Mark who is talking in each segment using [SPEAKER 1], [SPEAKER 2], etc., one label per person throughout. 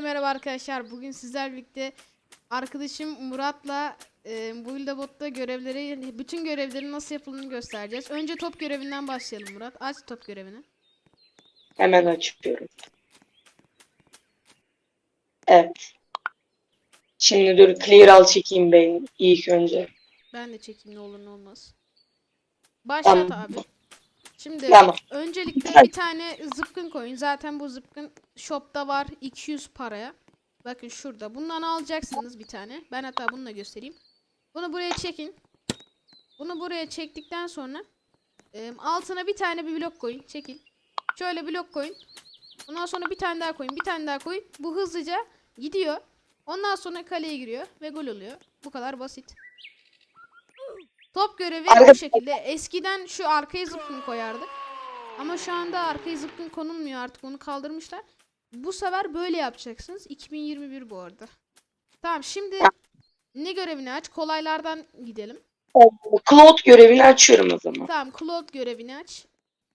[SPEAKER 1] Merhaba arkadaşlar. Bugün sizlerle birlikte arkadaşım Murat'la e, bu botta görevleri, bütün görevlerin nasıl yapıldığını göstereceğiz. Önce top görevinden başlayalım Murat. Aç top görevini.
[SPEAKER 2] Hemen açıyorum. Evet. Şimdi dur clear al çekeyim ben ilk önce.
[SPEAKER 1] Ben de çekeyim ne olur ne olmaz. Başlat
[SPEAKER 2] Tamam.
[SPEAKER 1] abi. Şimdi
[SPEAKER 2] Tamam.
[SPEAKER 1] öncelikle bir tane zıpkın koyun. Zaten bu zıpkın shopta var 200 paraya. Bakın şurada. Bundan alacaksınız bir tane. Ben hatta bunu da göstereyim. Bunu buraya çekin. Bunu buraya çektikten sonra e, altına bir tane bir blok koyun. Çekil. Şöyle blok koyun. Ondan sonra bir tane daha koyun. Bir tane daha koyun. Bu hızlıca gidiyor. Ondan sonra kaleye giriyor ve gol oluyor. Bu kadar basit. Top görevi
[SPEAKER 2] Arka-
[SPEAKER 1] bu şekilde. Eskiden şu arkaya zıpkın koyardık. Ama şu anda arkaya zıpkın konulmuyor artık onu kaldırmışlar. Bu sefer böyle yapacaksınız. 2021 bu arada. Tamam şimdi ne görevini aç? Kolaylardan gidelim.
[SPEAKER 2] Cloud görevini açıyorum o zaman.
[SPEAKER 1] Tamam Claude görevini aç.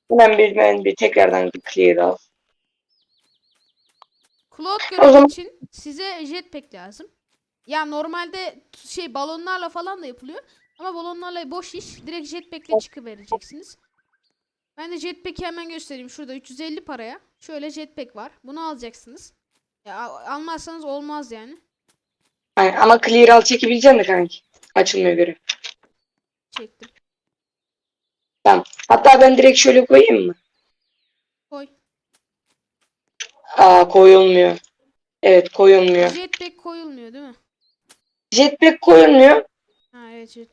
[SPEAKER 2] Hemen bir ben bir tekrardan bir clear al.
[SPEAKER 1] Claude
[SPEAKER 2] O
[SPEAKER 1] görevi
[SPEAKER 2] zaman-
[SPEAKER 1] için size jetpack lazım. Ya normalde şey balonlarla falan da yapılıyor. Ama balonlarla boş iş. Direkt jetpack'le çıkıvereceksiniz. Ben de jetpack'i hemen göstereyim. Şurada 350 paraya. Şöyle jetpack var. Bunu alacaksınız. Ya al- almazsanız olmaz yani.
[SPEAKER 2] Aynen, ama clear al çekebileceksin de kanki. Açılmıyor görev.
[SPEAKER 1] Çektim.
[SPEAKER 2] Tamam. Hatta ben direkt şöyle koyayım mı?
[SPEAKER 1] Koy.
[SPEAKER 2] Aa koyulmuyor. Evet koyulmuyor.
[SPEAKER 1] Jetpack koyulmuyor değil mi?
[SPEAKER 2] Jetpack koyulmuyor.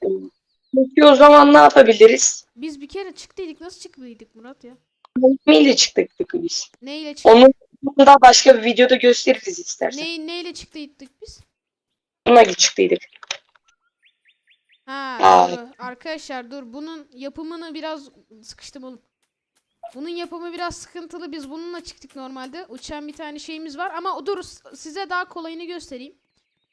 [SPEAKER 1] Evet.
[SPEAKER 2] Peki o zaman ne yapabiliriz?
[SPEAKER 1] Biz bir kere çıktıydık. Nasıl çıktıydık Murat ya?
[SPEAKER 2] Neyle çıktık biz?
[SPEAKER 1] Neyle çıktık?
[SPEAKER 2] Onu da başka bir videoda gösteririz istersen.
[SPEAKER 1] Ne, neyle çıktıydık biz?
[SPEAKER 2] Onunla çıktıydık.
[SPEAKER 1] Ha
[SPEAKER 2] Aa.
[SPEAKER 1] Arkadaşlar dur bunun yapımını biraz sıkıştım oğlum. Bunun yapımı biraz sıkıntılı. Biz bununla çıktık normalde. Uçan bir tane şeyimiz var ama dur size daha kolayını göstereyim.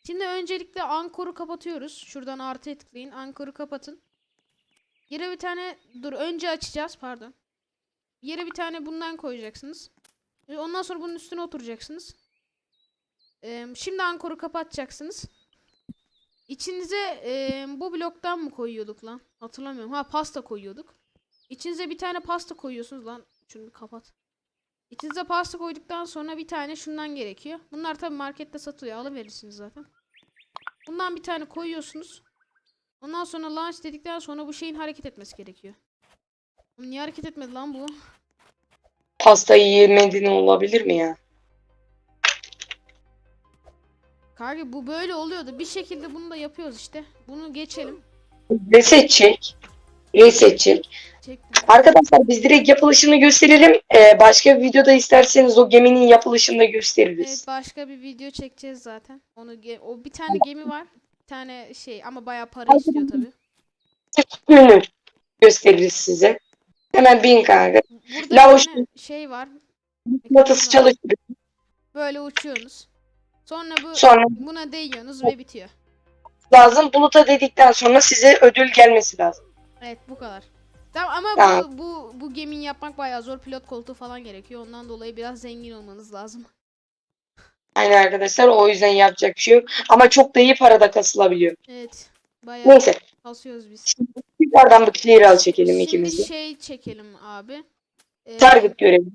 [SPEAKER 1] Şimdi öncelikle ankoru kapatıyoruz. Şuradan artıya tıklayın. Ankoru kapatın. Yere bir tane dur önce açacağız pardon. Yere bir tane bundan koyacaksınız. Ve Ondan sonra bunun üstüne oturacaksınız. Ee, şimdi ankoru kapatacaksınız. İçinize eee, bu bloktan mı koyuyorduk lan? Hatırlamıyorum. Ha pasta koyuyorduk. İçinize bir tane pasta koyuyorsunuz lan. Şunu bir kapat. İçinize pasta koyduktan sonra bir tane şundan gerekiyor. Bunlar tabi markette satılıyor. Alıverirsiniz zaten. Bundan bir tane koyuyorsunuz. Ondan sonra launch dedikten sonra bu şeyin hareket etmesi gerekiyor. Niye hareket etmedi lan bu?
[SPEAKER 2] Pastayı yemediğin olabilir mi ya?
[SPEAKER 1] Kanka bu böyle oluyordu. Bir şekilde bunu da yapıyoruz işte. Bunu geçelim.
[SPEAKER 2] Reset çek. Reset çek.
[SPEAKER 1] Çektim.
[SPEAKER 2] Arkadaşlar biz direkt yapılışını gösterelim. Ee, başka bir videoda isterseniz o geminin yapılışını da gösteririz.
[SPEAKER 1] Evet başka bir video çekeceğiz zaten. Onu o bir tane gemi var. Bir tane şey ama bayağı para istiyor tabi.
[SPEAKER 2] Ürünü gösteririz size. Hemen bin kanka.
[SPEAKER 1] Burada
[SPEAKER 2] Lavuş-
[SPEAKER 1] şey var.
[SPEAKER 2] Mıknatıs çalıştırır.
[SPEAKER 1] Böyle uçuyorsunuz. Sonra bu
[SPEAKER 2] Sonra
[SPEAKER 1] buna değiyorsunuz ve bitiyor.
[SPEAKER 2] lazım. Buluta dedikten sonra size ödül gelmesi lazım.
[SPEAKER 1] Evet bu kadar. Tamam ama
[SPEAKER 2] Tamam.
[SPEAKER 1] bu bu bu gemiyi yapmak bayağı zor. Pilot koltuğu falan gerekiyor. Ondan dolayı biraz zengin olmanız lazım.
[SPEAKER 2] Aynen arkadaşlar o yüzden yapacak bir şey yok. Ama çok da iyi parada kasılabiliyor.
[SPEAKER 1] Evet. Bayağı
[SPEAKER 2] Neyse.
[SPEAKER 1] kasıyoruz biz.
[SPEAKER 2] Tekrardan bir clear al çekelim
[SPEAKER 1] Şimdi
[SPEAKER 2] ikimiz de.
[SPEAKER 1] şey çekelim abi. Ee,
[SPEAKER 2] Target görevi.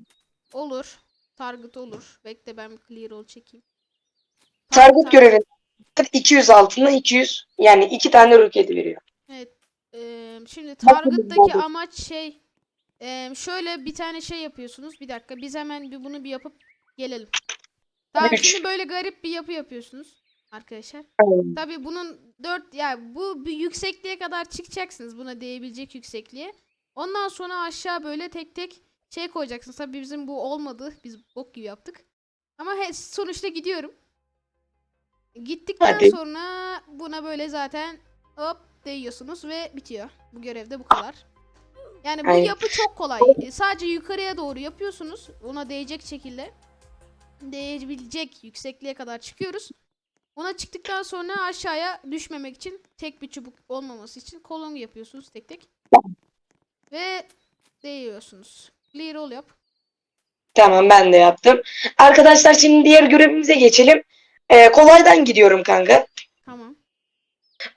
[SPEAKER 1] Olur. Target olur. Bekle ben bir clear all çekeyim.
[SPEAKER 2] Target görevi 200 altına 200 yani iki tane roketi veriyor.
[SPEAKER 1] Evet. Şimdi target'taki amaç şey eee, şöyle bir tane şey yapıyorsunuz. Bir dakika biz hemen bir bunu bir yapıp gelelim. Tamam şimdi böyle garip bir yapı yapıyorsunuz arkadaşlar.
[SPEAKER 2] Aynen.
[SPEAKER 1] Tabii bunun 4 yani bu bir yüksekliğe kadar çıkacaksınız buna değebilecek yüksekliğe. Ondan sonra aşağı böyle tek tek şey koyacaksınız. Tabii bizim bu olmadı. Biz bok gibi yaptık. Ama he, sonuçta gidiyorum. Gittikten
[SPEAKER 2] Hadi.
[SPEAKER 1] sonra buna böyle zaten hop değiyorsunuz ve bitiyor. Bu görevde bu kadar. Yani bu
[SPEAKER 2] Aynen.
[SPEAKER 1] yapı çok kolay. E, Sadece yukarıya doğru yapıyorsunuz. Ona değecek şekilde. Değebilecek yüksekliğe kadar çıkıyoruz. Ona çıktıktan sonra aşağıya düşmemek için tek bir çubuk olmaması için kolon yapıyorsunuz tek tek. Ve değiyorsunuz. Clear all yap.
[SPEAKER 2] Tamam ben de yaptım. Arkadaşlar şimdi diğer görevimize geçelim. Ee, kolaydan gidiyorum kanka.
[SPEAKER 1] Tamam.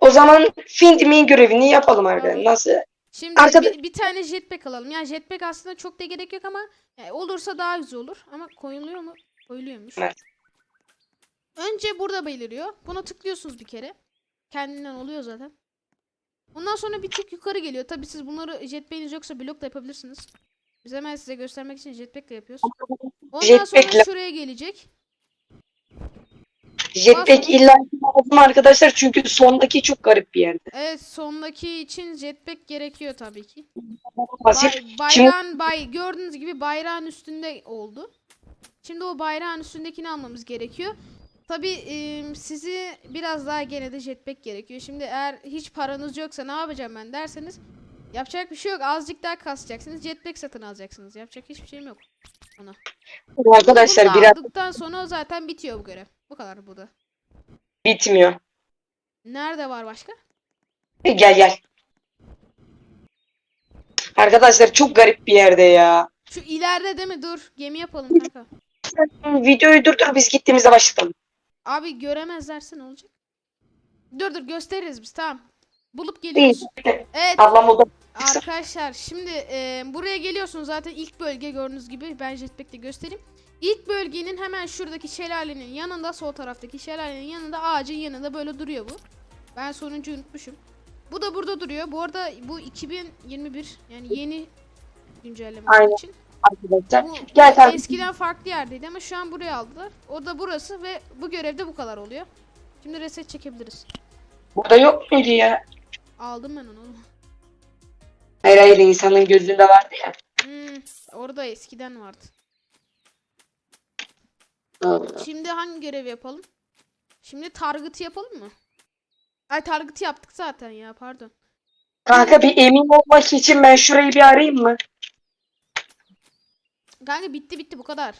[SPEAKER 2] O zaman Find Me görevini yapalım arkadaşlar. Nasıl?
[SPEAKER 1] Şimdi
[SPEAKER 2] Arkada-
[SPEAKER 1] bir, bir tane jetpack alalım. Yani jetpack aslında çok da gerek yok ama yani olursa daha güzel olur. Ama koyuluyor mu? Koyuluyormuş.
[SPEAKER 2] Evet.
[SPEAKER 1] Önce burada beliriyor. Buna tıklıyorsunuz bir kere. Kendinden oluyor zaten. Ondan sonra bir tık yukarı geliyor. Tabii siz bunları jetpack'iniz yoksa blok da yapabilirsiniz. Biz hemen size göstermek için jetpack'le yapıyoruz. Ondan sonra
[SPEAKER 2] Jetpack'le-
[SPEAKER 1] şuraya gelecek.
[SPEAKER 2] Jetpack illa lazım arkadaşlar çünkü sondaki çok garip bir yerde.
[SPEAKER 1] Evet sondaki için jetpack gerekiyor tabii ki.
[SPEAKER 2] Pasif.
[SPEAKER 1] Bay,
[SPEAKER 2] Şimdi-
[SPEAKER 1] bayrağın bay gördüğünüz gibi bayrağın üstünde oldu. Şimdi o bayrağın üstündekini almamız gerekiyor. Tabi sizi biraz daha gene de jetpack gerekiyor. Şimdi eğer hiç paranız yoksa ne yapacağım ben derseniz yapacak bir şey yok. Azıcık daha kasacaksınız. Jetpack satın alacaksınız. Yapacak hiçbir şeyim yok.
[SPEAKER 2] Arkadaşlar
[SPEAKER 1] Bunu
[SPEAKER 2] biraz
[SPEAKER 1] sonra zaten bitiyor bu görev. Bu kadar bu da.
[SPEAKER 2] bitmiyor.
[SPEAKER 1] Nerede var başka?
[SPEAKER 2] Gel gel. Arkadaşlar çok garip bir yerde ya.
[SPEAKER 1] Şu ileride değil mi? Dur. Gemi yapalım kanka.
[SPEAKER 2] Videoyu durdur biz gittiğimizde başlatalım.
[SPEAKER 1] Abi göremezlerse ne olacak? Dur dur gösteririz biz tamam. Bulup
[SPEAKER 2] İyi.
[SPEAKER 1] geliyoruz. Evet
[SPEAKER 2] Ablam o da
[SPEAKER 1] arkadaşlar şimdi e, buraya geliyorsunuz zaten ilk bölge gördüğünüz gibi ben jetpack'le göstereyim. İlk bölgenin hemen şuradaki şelalenin yanında sol taraftaki şelalenin yanında ağacın yanında böyle duruyor bu. Ben sonuncuyu unutmuşum. Bu da burada duruyor. Bu arada bu 2021 yani yeni güncelleme
[SPEAKER 2] Aynen.
[SPEAKER 1] için.
[SPEAKER 2] arkadaşlar.
[SPEAKER 1] Bu, eskiden farklı yerdeydi ama şu an buraya aldılar. O da burası ve bu görevde bu kadar oluyor. Şimdi reset çekebiliriz.
[SPEAKER 2] Burada yok muydu ya?
[SPEAKER 1] Aldım ben onu.
[SPEAKER 2] Hayır hayır insanın gözünde vardı ya.
[SPEAKER 1] Hmm, orada eskiden vardı. Şimdi hangi görevi yapalım? Şimdi target'ı yapalım mı? Ay target'ı yaptık zaten ya pardon.
[SPEAKER 2] Kanka bir emin olmak için ben şurayı bir arayayım mı?
[SPEAKER 1] Kanka bitti bitti bu kadar.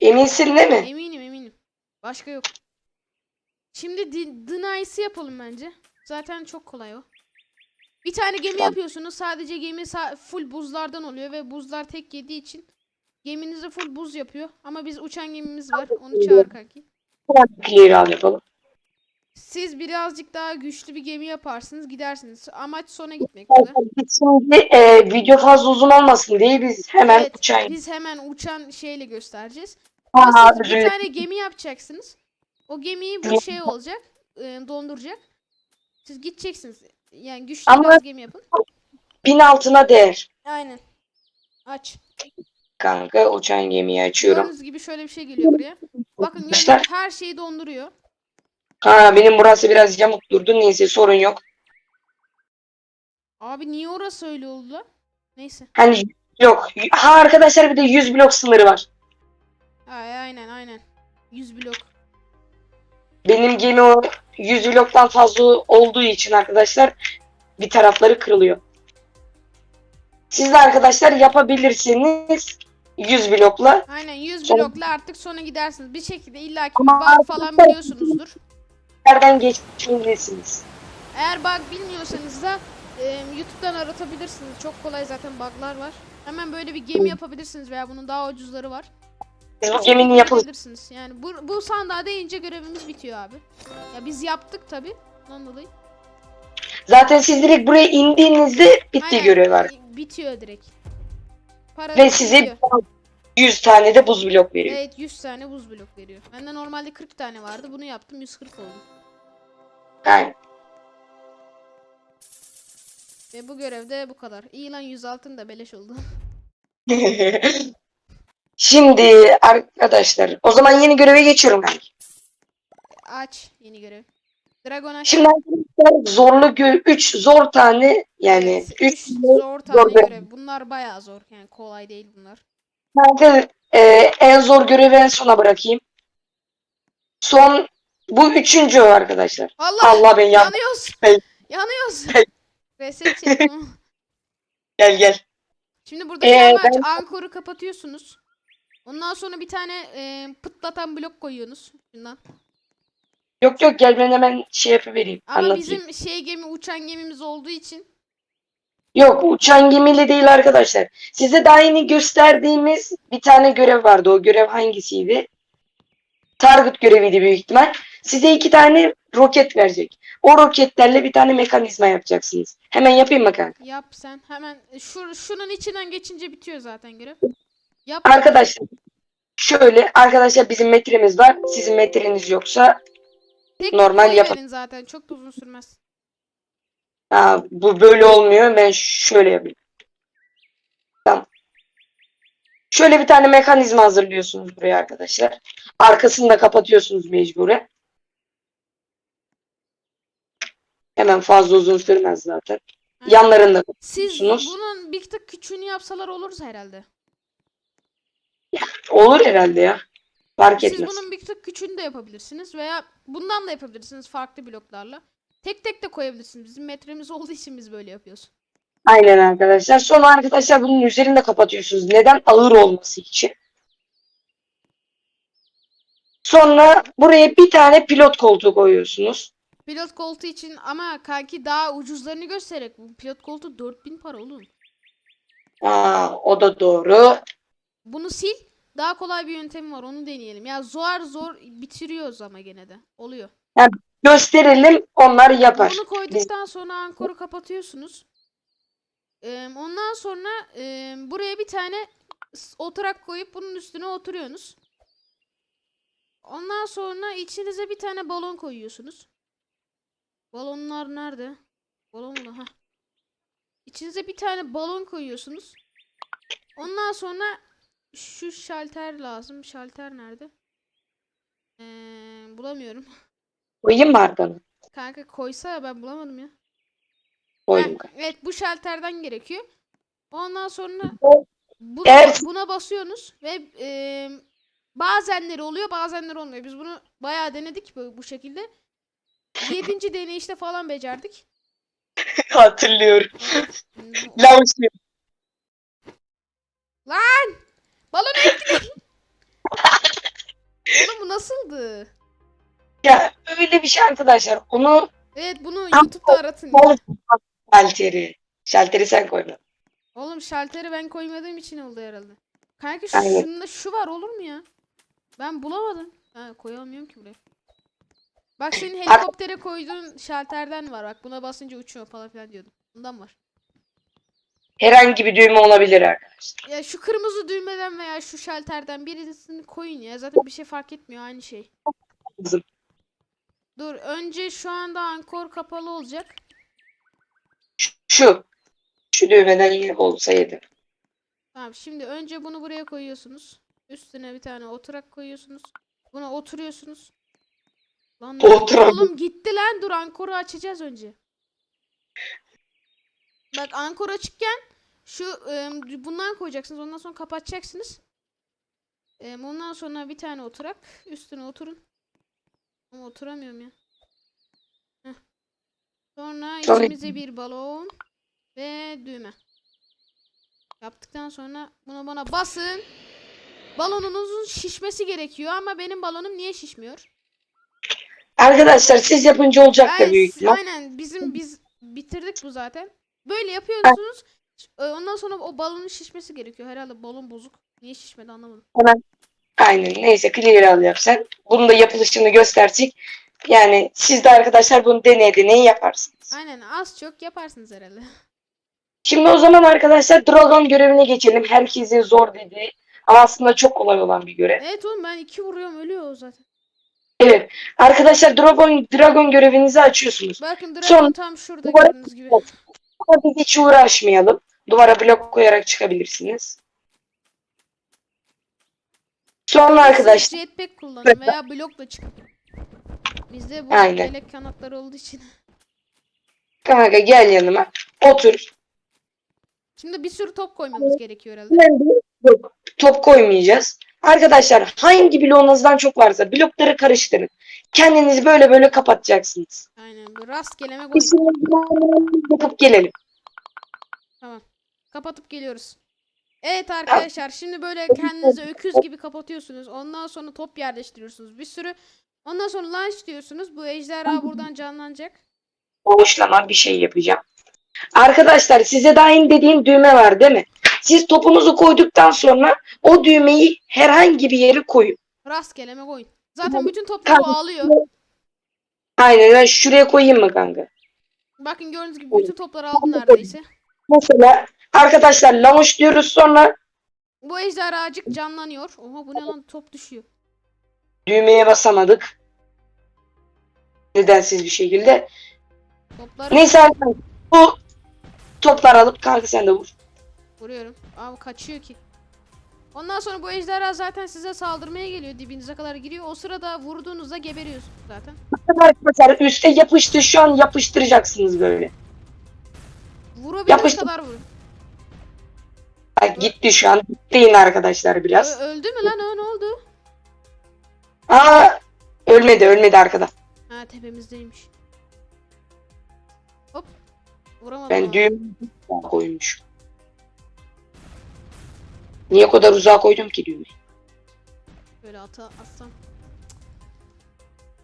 [SPEAKER 2] Eminsin değil mi?
[SPEAKER 1] Eminim eminim. Başka yok. Şimdi di- Denice'ı yapalım bence. Zaten çok kolay o. Bir tane gemi
[SPEAKER 2] Tamam.
[SPEAKER 1] yapıyorsunuz. Sadece gemi sa- full buzlardan oluyor ve buzlar tek yediği için geminizi full buz yapıyor. Ama biz uçan gemimiz var. Onu çağır kanki.
[SPEAKER 2] Yapalım.
[SPEAKER 1] Siz birazcık daha güçlü bir gemi yaparsınız gidersiniz. Amaç sona gitmek burada.
[SPEAKER 2] Şimdi e, video fazla uzun olmasın diye biz hemen
[SPEAKER 1] Evet,
[SPEAKER 2] uçayım.
[SPEAKER 1] biz hemen uçan şeyle göstereceğiz.
[SPEAKER 2] Ha,
[SPEAKER 1] Ama siz bir tane gemi yapacaksınız. O gemiyi bu şey olacak. e, donduracak. Siz gideceksiniz. Yani güçlü
[SPEAKER 2] Ama-
[SPEAKER 1] biraz gemi yapın.
[SPEAKER 2] bin altına değer.
[SPEAKER 1] Aynen. Aç.
[SPEAKER 2] Kanka uçan gemiyi açıyorum.
[SPEAKER 1] Gördüğünüz gibi şöyle bir şey geliyor buraya. Bakın gördüğünüz
[SPEAKER 2] İşte-
[SPEAKER 1] gibi her şeyi donduruyor.
[SPEAKER 2] Ha benim burası biraz yamuk durdu. Neyse sorun yok.
[SPEAKER 1] Abi niye orası öyle oldu lan? Neyse.
[SPEAKER 2] Hani yok. Ha arkadaşlar bir de 100 blok sınırı var.
[SPEAKER 1] Ay, aynen aynen. 100 blok.
[SPEAKER 2] Benim gemi o 100 bloktan fazla olduğu için arkadaşlar bir tarafları kırılıyor. Siz de arkadaşlar yapabilirsiniz 100 blokla.
[SPEAKER 1] Aynen 100
[SPEAKER 2] Sonra-
[SPEAKER 1] blokla artık sonra gidersiniz. Bir şekilde illaki
[SPEAKER 2] Ama
[SPEAKER 1] bir bug falan biliyorsunuzdur.
[SPEAKER 2] Nereden geçmelisiniz?
[SPEAKER 1] Eğer bug bilmiyorsanız da e, YouTube'dan aratabilirsiniz. Çok kolay zaten bug'lar var. Hemen böyle bir gemi yapabilirsiniz veya bunun daha ucuzları var.
[SPEAKER 2] Siz bu geminin
[SPEAKER 1] Yapabilirsiniz. Yani bu, bu sandığa değince görevimiz bitiyor abi. Ya biz yaptık tabi. Ondan dolayı.
[SPEAKER 2] Zaten siz direkt buraya indiğinizde bitti
[SPEAKER 1] Aynen,
[SPEAKER 2] görev var.
[SPEAKER 1] Bitiyor direkt. Para
[SPEAKER 2] Ve size
[SPEAKER 1] bitiyor.
[SPEAKER 2] 100 tane de buz blok veriyor.
[SPEAKER 1] Evet 100 tane buz blok veriyor. Bende normalde 40 tane vardı. Bunu yaptım 140 oldu.
[SPEAKER 2] Yani.
[SPEAKER 1] Ve bu görevde bu kadar. İyi lan 100 altın da beleş oldu.
[SPEAKER 2] Şimdi arkadaşlar o zaman yeni göreve geçiyorum ben.
[SPEAKER 1] Aç yeni görev. Dragon aç.
[SPEAKER 2] Şimdi zorlu 3 zor tane yani
[SPEAKER 1] Evet,
[SPEAKER 2] 3
[SPEAKER 1] üç zor tane
[SPEAKER 2] zor görev.
[SPEAKER 1] görev. Bunlar bayağı zor. Yani kolay değil bunlar.
[SPEAKER 2] tane e, en zor görevi en sona bırakayım. Son bu üçüncü arkadaşlar.
[SPEAKER 1] Allah!
[SPEAKER 2] Allah ben yan
[SPEAKER 1] Yanıyoruz.
[SPEAKER 2] Hey.
[SPEAKER 1] Yanıyoruz. Reset
[SPEAKER 2] gel gel.
[SPEAKER 1] Şimdi burada
[SPEAKER 2] Ee, ben-
[SPEAKER 1] ankoru kapatıyorsunuz. Ondan sonra bir tane e, pıtlatan blok koyuyorsunuz. Şundan.
[SPEAKER 2] Yok yok gel ben hemen şey yapıvereyim.
[SPEAKER 1] Ama
[SPEAKER 2] anlatayım.
[SPEAKER 1] bizim şey gemi uçan gemimiz olduğu için
[SPEAKER 2] Yok uçan gemiyle değil arkadaşlar. Size daha yeni gösterdiğimiz bir tane görev vardı. O görev hangisiydi? Target göreviydi büyük ihtimal. Size iki tane roket verecek. O roketlerle bir tane mekanizma yapacaksınız. Hemen yapayım mı kanka?
[SPEAKER 1] yap sen hemen şu şunun içinden geçince bitiyor zaten görev. Yap.
[SPEAKER 2] Arkadaşlar şöyle arkadaşlar bizim metremiz var. Sizin metreniz yoksa
[SPEAKER 1] Tek
[SPEAKER 2] normal yap-
[SPEAKER 1] zaten çok da uzun sürmez.
[SPEAKER 2] ha, bu böyle olmuyor. Ben şöyle yapayım. Tamam. Şöyle bir tane mekanizma hazırlıyorsunuz buraya arkadaşlar. Arkasını da kapatıyorsunuz mecburen. Hemen fazla uzun sürmez zaten.
[SPEAKER 1] Aynen.
[SPEAKER 2] Yanlarında
[SPEAKER 1] Siz bunun bir tık küçüğünü yapsalar oluruz herhalde.
[SPEAKER 2] olur herhalde ya. Fark
[SPEAKER 1] Siz
[SPEAKER 2] etmez.
[SPEAKER 1] bunun bir tık küçüğünü de yapabilirsiniz veya bundan da yapabilirsiniz farklı bloklarla. Tek tek de koyabilirsiniz. Bizim metremiz olduğu için biz böyle yapıyoruz.
[SPEAKER 2] Aynen arkadaşlar. Sonra arkadaşlar bunun üzerinde kapatıyorsunuz. Neden? Ağır olması için. Sonra buraya bir tane pilot koltuğu koyuyorsunuz.
[SPEAKER 1] Pilot koltuğu için ama kanki daha ucuzlarını göstererek bu pilot koltuğu 4000 para oğlum.
[SPEAKER 2] Aa, o da doğru.
[SPEAKER 1] Bunu sil. Daha kolay bir yöntemi var. Onu deneyelim. Ya zor zor bitiriyoruz ama gene de. Oluyor.
[SPEAKER 2] Gösterelim onlar yapar.
[SPEAKER 1] Bunu koyduktan sonra ankoru kapatıyorsunuz. Ee, ondan sonra e, buraya bir tane oturak koyup bunun üstüne oturuyorsunuz. Ondan sonra içinize bir tane balon koyuyorsunuz. Balonlar nerede? Balon mu? Ha. İçinize bir tane balon koyuyorsunuz. Ondan sonra şu şalter lazım. Şalter nerede? Ee, bulamıyorum.
[SPEAKER 2] Koyayım mı arkana?
[SPEAKER 1] Kanka koysa ya ben bulamadım ya.
[SPEAKER 2] Koydum.
[SPEAKER 1] Evet bu şalterden gerekiyor. Ondan sonra buna,
[SPEAKER 2] Evet.
[SPEAKER 1] buna basıyorsunuz ve e, bazenleri oluyor bazenleri olmuyor. Biz bunu bayağı denedik bu, bu şekilde. Yedinci deneyişte falan becerdik.
[SPEAKER 2] Hatırlıyorum. Launch
[SPEAKER 1] Nasıldı?
[SPEAKER 2] Ya öyle bir şey arkadaşlar. Onu
[SPEAKER 1] Evet bunu YouTube'da aratın. ya.
[SPEAKER 2] Şalteri. Şalteri sen koyma.
[SPEAKER 1] Oğlum şalteri ben koymadığım için oldu herhalde. Kanka şu,
[SPEAKER 2] Aynen.
[SPEAKER 1] şunda şu var olur mu ya? Ben bulamadım. Ha koyamıyorum ki buraya. Bak senin helikoptere koyduğun şalterden var. Bak buna basınca uçuyor falan filan diyordum. Bundan var.
[SPEAKER 2] Herhangi bir düğme olabilir arkadaşlar.
[SPEAKER 1] Ya şu kırmızı düğmeden veya şu şalterden birisini koyun ya. Zaten bir şey fark etmiyor aynı şey.
[SPEAKER 2] Kızım.
[SPEAKER 1] Dur önce şu anda ankor kapalı olacak.
[SPEAKER 2] Şu. Şu düğmeden yine olsa yedir.
[SPEAKER 1] Tamam şimdi önce bunu buraya koyuyorsunuz. Üstüne bir tane oturak koyuyorsunuz. Buna oturuyorsunuz. Lan ne- oğlum gitti lan dur ankoru açacağız önce. Bak ankor açıkken şu em, bundan koyacaksınız ondan sonra kapatacaksınız. Em, ondan sonra bir tane oturak üstüne oturun. Ama oturamıyorum ya. Heh. Sonra içimize bir balon ve düğme. Yaptıktan sonra bunu bana basın. Balonunuzun şişmesi gerekiyor ama benim balonum niye şişmiyor?
[SPEAKER 2] Arkadaşlar siz yapınca olacak da büyük ihtimal.
[SPEAKER 1] aynen bizim biz bitirdik bu zaten. Böyle yapıyorsunuz. e, Ondan sonra o balonun şişmesi gerekiyor. Herhalde balon bozuk. Niye şişmedi anlamadım.
[SPEAKER 2] Aynen neyse clear al yap sen. Bunun da yapılışını göstersek. Yani siz de arkadaşlar bunu deney deney yaparsınız.
[SPEAKER 1] Aynen az çok yaparsınız herhalde.
[SPEAKER 2] Şimdi o zaman arkadaşlar Dragon görevine geçelim. Herkesin zor dediği ama aslında çok kolay olan bir görev.
[SPEAKER 1] Evet oğlum ben iki vuruyorum ölüyor o zaten.
[SPEAKER 2] Evet. Arkadaşlar Dragon Dragon görevinizi açıyorsunuz.
[SPEAKER 1] Bakın Dragon
[SPEAKER 2] Son-
[SPEAKER 1] tam şurada gördüğünüz gibi.
[SPEAKER 2] Ama biz hiç uğraşmayalım. Duvara blok koyarak çıkabilirsiniz. Sonra arkadaşlar
[SPEAKER 1] jetpack kullanın veya blokla çıkın. Bizde bu
[SPEAKER 2] Aynen.
[SPEAKER 1] yelek kanatları olduğu için.
[SPEAKER 2] kanka gel yanıma. Otur.
[SPEAKER 1] Şimdi bir sürü top koymamız gerekiyor herhalde.
[SPEAKER 2] Top koymayacağız. Arkadaşlar hangi bloğunuzdan çok varsa blokları karıştırın. Kendinizi böyle böyle kapatacaksınız.
[SPEAKER 1] Aynen bu rastgeleme
[SPEAKER 2] bloğumuzu yapıp gelelim.
[SPEAKER 1] Tamam. Kapatıp geliyoruz. Evet arkadaşlar şimdi böyle kendinizi öküz gibi kapatıyorsunuz. Ondan sonra top yerleştiriyorsunuz. Bir sürü Ondan sonra launch diyorsunuz. Bu ejderha buradan canlanacak.
[SPEAKER 2] Boşlama bir şey yapacağım. Arkadaşlar size daha yeni dediğim düğme var değil mi? Siz topunuzu koyduktan sonra o düğmeyi herhangi bir yere koyun.
[SPEAKER 1] Rastgeleme koyun. Zaten bütün topları alıyor.
[SPEAKER 2] Aynen ben şuraya koyayım mı kanka?
[SPEAKER 1] Bakın gördüğünüz gibi bütün topları aldı neredeyse.
[SPEAKER 2] Mesela arkadaşlar launch diyoruz sonra
[SPEAKER 1] Bu ejderhacık canlanıyor. Oha bu ne lan top düşüyor.
[SPEAKER 2] düğmeye basamadık. Nedensiz bir şekilde.
[SPEAKER 1] Topları
[SPEAKER 2] Neyse bu toplar alıp kanka sen de vur.
[SPEAKER 1] Vuruyorum. Abi kaçıyor ki. Ondan sonra bu ejderha zaten size saldırmaya geliyor. Dibinize kadar giriyor. O sırada vurduğunuzda geberiyorsunuz zaten.
[SPEAKER 2] Arkadaşlar üste yapıştı şu an yapıştıracaksınız böyle.
[SPEAKER 1] Vurabildiğiniz
[SPEAKER 2] Yapıştı.
[SPEAKER 1] kadar vurun.
[SPEAKER 2] Bak gitti şu an. Bekleyin arkadaşlar biraz.
[SPEAKER 1] Ö- öldü mü lan o ne oldu?
[SPEAKER 2] Aa ölmedi ölmedi arkada.
[SPEAKER 1] Ha tepemizdeymiş. Hop. Vuramadım.
[SPEAKER 2] Ben
[SPEAKER 1] ama.
[SPEAKER 2] düğüm koymuş. Niye o kadar uzağa koydum ki düğmeyi?
[SPEAKER 1] Böyle ata atsam.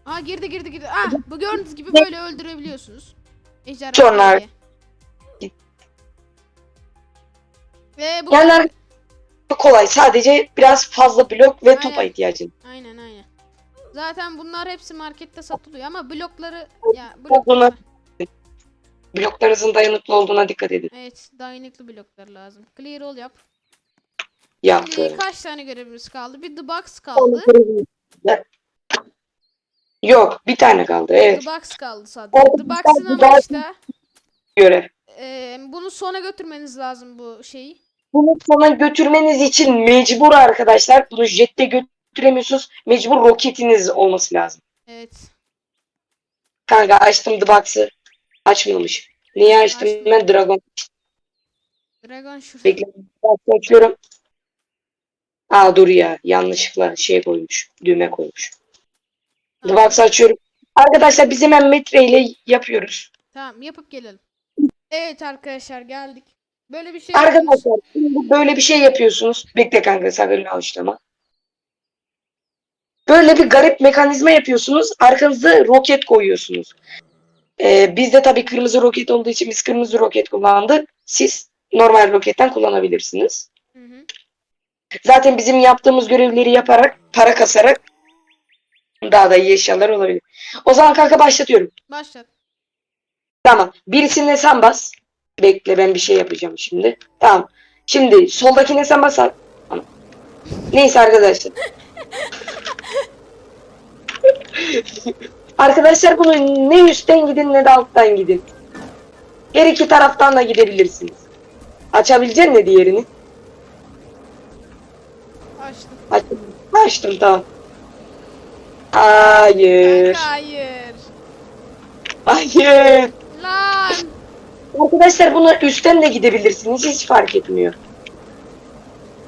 [SPEAKER 1] Aa girdi girdi girdi. Ah bu gördüğünüz gibi böyle öldürebiliyorsunuz. Ejderha.
[SPEAKER 2] Sonra-
[SPEAKER 1] Ve bu
[SPEAKER 2] Yani kolay. Sadece biraz fazla blok ve
[SPEAKER 1] Aynen.
[SPEAKER 2] topa ihtiyacın.
[SPEAKER 1] Aynen aynen. Zaten bunlar hepsi markette satılıyor ama blokları ya
[SPEAKER 2] Olduğuna-
[SPEAKER 1] blokları
[SPEAKER 2] Bloklarınızın dayanıklı olduğuna dikkat edin.
[SPEAKER 1] evet dayanıklı bloklar lazım. Clear all yap.
[SPEAKER 2] Yaptı.
[SPEAKER 1] Şimdi kaç tane görevimiz kaldı? Bir the box kaldı.
[SPEAKER 2] Yok bir tane kaldı. Evet
[SPEAKER 1] The box kaldı sadece. The box'ın ama
[SPEAKER 2] box-
[SPEAKER 1] işte
[SPEAKER 2] görev.
[SPEAKER 1] e, bunu sona götürmeniz lazım bu şeyi.
[SPEAKER 2] Bunu sona götürmeniz için mecbur arkadaşlar. Bunu jette götüremiyorsunuz. Mecbur roketiniz olması lazım.
[SPEAKER 1] Evet.
[SPEAKER 2] Kanka açtım The Box'ı. Açmamış. Niye açtım?
[SPEAKER 1] Açtım.
[SPEAKER 2] Ben Dragon
[SPEAKER 1] Dragon şurada.
[SPEAKER 2] Bekle. Açıyorum. Aa dur ya. Yanlışlıkla şey koymuş. Düğme koymuş. Box'ı açıyorum. Arkadaşlar biz hemen metre ile yapıyoruz.
[SPEAKER 1] Tamam yapıp gelelim. Evet arkadaşlar geldik. Böyle bir şey.
[SPEAKER 2] Arkadaşlar şimdi böyle bir şey yapıyorsunuz. Bekle kanka sakın alışlama. Böyle bir garip mekanizma yapıyorsunuz. Arkanıza roket koyuyorsunuz. Ee, bizde tabii kırmızı roket olduğu için biz kırmızı roket kullandık. Siz normal roketten kullanabilirsiniz.
[SPEAKER 1] Hı hı.
[SPEAKER 2] Zaten bizim yaptığımız görevleri yaparak, para kasarak daha da iyi eşyalar olabilir. O zaman kanka başlatıyorum.
[SPEAKER 1] Başlat.
[SPEAKER 2] Tamam. Birisine sen bas. Bekle ben bir şey yapacağım şimdi. Tamam. Şimdi soldakine sen bas. Neyse arkadaşlar. arkadaşlar bunu ne üstten gidin ne de alttan gidin. Her iki taraftan da gidebilirsiniz. Açabilecek mi diğerini?
[SPEAKER 1] Açtım.
[SPEAKER 2] Açtım. Açtım tamam. Hayır.
[SPEAKER 1] Hayır.
[SPEAKER 2] Hayır.
[SPEAKER 1] Lan.
[SPEAKER 2] Arkadaşlar bunu üstten de gidebilirsiniz. Hiç fark etmiyor.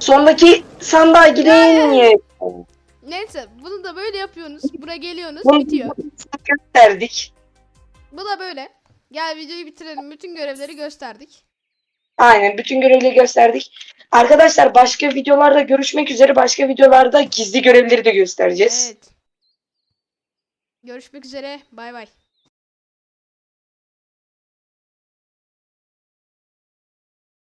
[SPEAKER 2] Sondaki sandığa gidin niye?
[SPEAKER 1] Neyse bunu da böyle yapıyorsunuz. Buraya geliyorsunuz
[SPEAKER 2] Bunu
[SPEAKER 1] bitiyor.
[SPEAKER 2] gösterdik.
[SPEAKER 1] Bu da böyle. Gel videoyu bitirelim. Bütün görevleri gösterdik.
[SPEAKER 2] Aynen bütün görevleri gösterdik. Arkadaşlar başka videolarda görüşmek üzere. Başka videolarda gizli görevleri de göstereceğiz.
[SPEAKER 1] Evet. Görüşmek üzere. Bay bay.